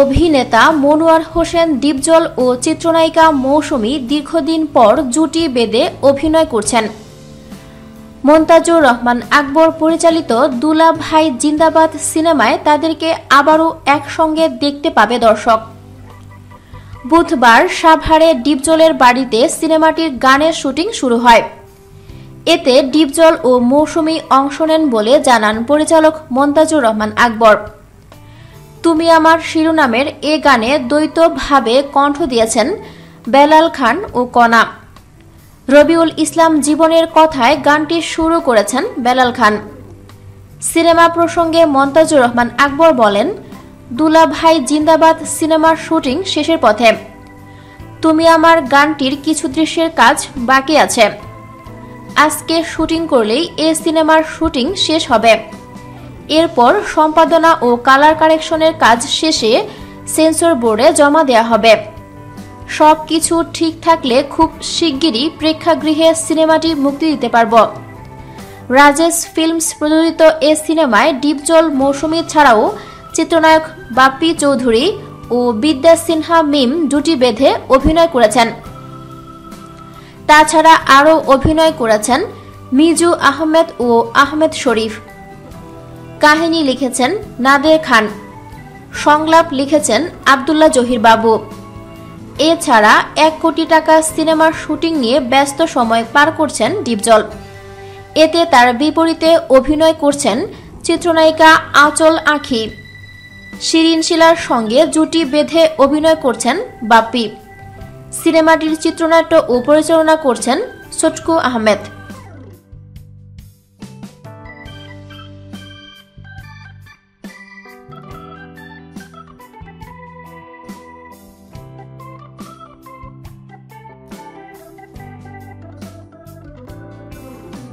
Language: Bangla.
অভিনেতা মনোয়ার হোসেন, দীপজল ও চিত্রনায়িকা মৌসুমী দীর্ঘদিন পর জুটি বেঁধে অভিনয় করছেন। মন্তাজুর রহমান আকবর পরিচালিত দুলা ভাই জিন্দাবাদ সিনেমায় তাদেরকে আবারও একসঙ্গে দেখতে পাবে দর্শক। বুধবার সাভারে ডিপজলের বাড়িতে সিনেমাটির গানের শুটিং শুরু হয়। এতে ডিপজল ও মৌসুমী অংশ নেন বলে জানান পরিচালক মন্তাজুর রহমান আকবর। তুমি আমার শিরোনামের এ গানে দ্বৈতভাবে কণ্ঠ দিয়েছেন বেলাল খান ও কনা। রবিউল ইসলাম জীবনের কথায় গানটি শুরু করেছেন বেলাল খান। সিনেমা প্রসঙ্গে মন্তাজুর রহমান আকবর বলেন দুলা ভাই জিন্দাবাদ সিনেমার শুটিং শেষের পথে। তুমি আমার গানটির কিছু দৃশ্যের কাজ বাকি আছে। আজকে শুটিং করলেই এ সিনেমার শুটিং শেষ হবে। এরপর সম্পাদনা ও কালার কারেকশনের কাজ শেষে সেন্সর বোর্ডে জমা দেওয়া হবে। সব কিছু ঠিক থাকলে খুব শিগগিরই প্রেক্ষাগৃহে সিনেমাটি মুক্তি দিতে পারব। রাজেশ ফিল্মস প্রযোজিত এ সিনেমায় ডিপজল মৌসুমী ছাড়াও চিত্রনায়ক বাপ্পি চৌধুরী ও বিদ্যা সিনহা মিম জুটি বেঁধে অভিনয় করেছেন। তাছাড়া আরও অভিনয় করেছেন মিজু আহমেদ ও আহমেদ শরীফ। কাহিনী লিখেছেন নাদের খান। সংলাপ লিখেছেন আবদুল্লাহ জহির বাবু। এছাড়া এক কোটি টাকা সিনেমার শুটিং নিয়ে ব্যস্ত সময় পার করছেন ডিপজল। এতে তার বিপরীতে অভিনয় করছেন চিত্রনায়িকা আঁচল আঁখি। শিরিন শিলার সঙ্গে জুটি বেঁধে অভিনয় করছেন বাপ্পি। সিনেমাটির চিত্রনাট্য ও পরিচালনা করছেন সটকু আহমেদ।